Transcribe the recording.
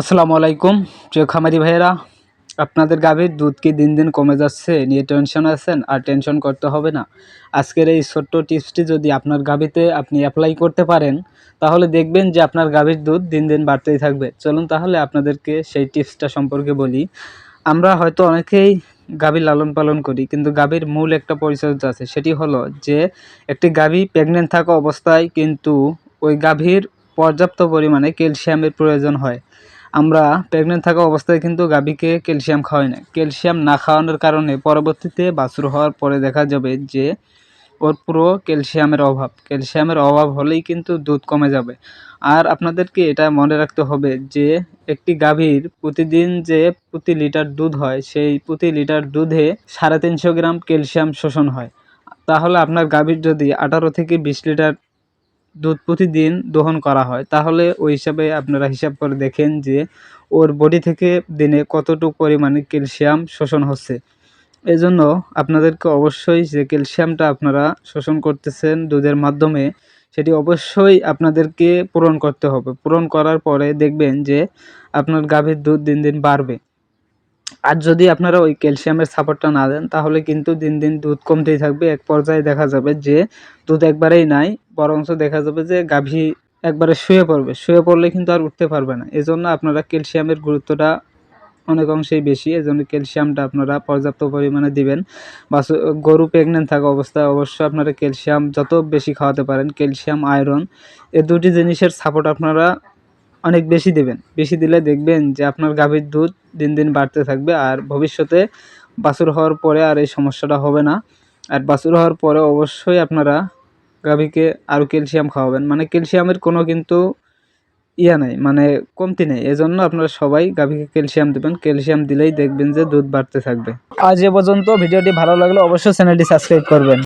আসসালামু আলাইকুম। প্রিয় খামারি ভাইয়েরা, আপনাদের গাভীর দুধ কি দিন দিন কমে যাচ্ছে? নিয়ে টেনশন আছেন? আর টেনশন করতে হবে না। আজকের এই ছোট্ট টিপসটি যদি আপনার গাভীতে আপনি অ্যাপ্লাই করতে পারেন, তাহলে দেখবেন যে আপনার গাভীর দুধ দিন দিন বাড়তেই থাকবে। চলুন তাহলে আপনাদেরকে সেই টিপসটা সম্পর্কে বলি। আমরা হয়তো অনেকেই গাভী লালন পালন করি, কিন্তু গাভীর মূল একটা পরিচর্যা আছে। সেটি হলো যে, একটি গাভী প্রেগনেন্ট থাকা অবস্থায় কিন্তু ওই গাভীর পর্যাপ্ত পরিমাণে ক্যালসিয়ামের প্রয়োজন হয়। আমরা প্রেগনেন্ট থাকা অবস্থায় কিন্তু গাভীকে ক্যালসিয়াম খাওয়াই না ক্যালসিয়াম না খাওয়ানোর কারণে পরবর্তীতে বাছুর হওয়ার পরে দেখা যাবে যে ওর পুরো ক্যালসিয়ামের অভাব। ক্যালসিয়ামের অভাব হলেই কিন্তু দুধ কমে যাবে। আর আপনাদেরকে এটা মনে রাখতে হবে যে একটি গাভীর প্রতিদিন যে প্রতি লিটার দুধ হয়, সেই প্রতি লিটার দুধে সাড়ে তিনশো গ্রাম ক্যালসিয়াম শোষণ হয়। তাহলে আপনার গাভীর যদি আঠারো থেকে বিশ লিটার দুধ প্রতিদিন দহন করা হয়, তাহলে ওই হিসাবে আপনারা হিসাব করে দেখেন যে ওর বডি থেকে দিনে কতটুকু পরিমাণে ক্যালসিয়াম শোষণ হচ্ছে। এজন্য আপনাদেরকে অবশ্যই যে ক্যালসিয়ামটা আপনারা শোষণ করতেছেন দুধের মাধ্যমে, সেটি অবশ্যই আপনাদেরকে পূরণ করতে হবে। পূরণ করার পরে দেখবেন যে আপনার গাভীর দুধ দিন দিন বাড়বে। আর যদি আপনারা ওই ক্যালসিয়ামের সাপোর্টটা না দেন, তাহলে কিন্তু দিন দিন দুধ কমতেই থাকবে। এক পর্যায়ে দেখা যাবে যে দুধ একবারেই নাই বরঞ্চ দেখা যাবে যে গাভী একবারে শুয়ে পড়বে। শুয়ে পড়লে কিন্তু আর উঠতে পারবে না। এজন্য আপনারা ক্যালসিয়ামের গুরুত্বটা অনেক অংশেই বেশি। এজন্য ক্যালসিয়ামটা আপনারা পর্যাপ্ত পরিমাণে দিবেন। বা গরু প্রেগনেন্ট থাকা অবস্থায় অবশ্যই আপনারা ক্যালসিয়াম যত বেশি খাওয়াতে পারেন, ক্যালসিয়াম আয়রন এ দুটি জিনিসের সাপোর্ট আপনারা অনেক বেশি দেবেন। বেশি দিলে দেখবেন যে আপনার গাভীর দুধ দিন দিন বাড়তে থাকবে আর ভবিষ্যতে বাছুর হওয়ার পরে আর এই সমস্যাটা হবে না। আর বাছুর হওয়ার পরে অবশ্যই আপনারা গাভীকে আরও ক্যালসিয়াম খাওয়াবেন। মানে ক্যালসিয়ামের কোনো কিন্তু ইয়া নেই মানে কমতি নেই। এজন্য আপনারা সবাই গাভীকে ক্যালসিয়াম দেবেন। ক্যালসিয়াম দিলেই দেখবেন যে দুধ বাড়তে থাকবে। আজ এ পর্যন্ত ভিডিওটি ভালো লাগলে অবশ্যই চ্যানেলটি সাবস্ক্রাইব করবেন।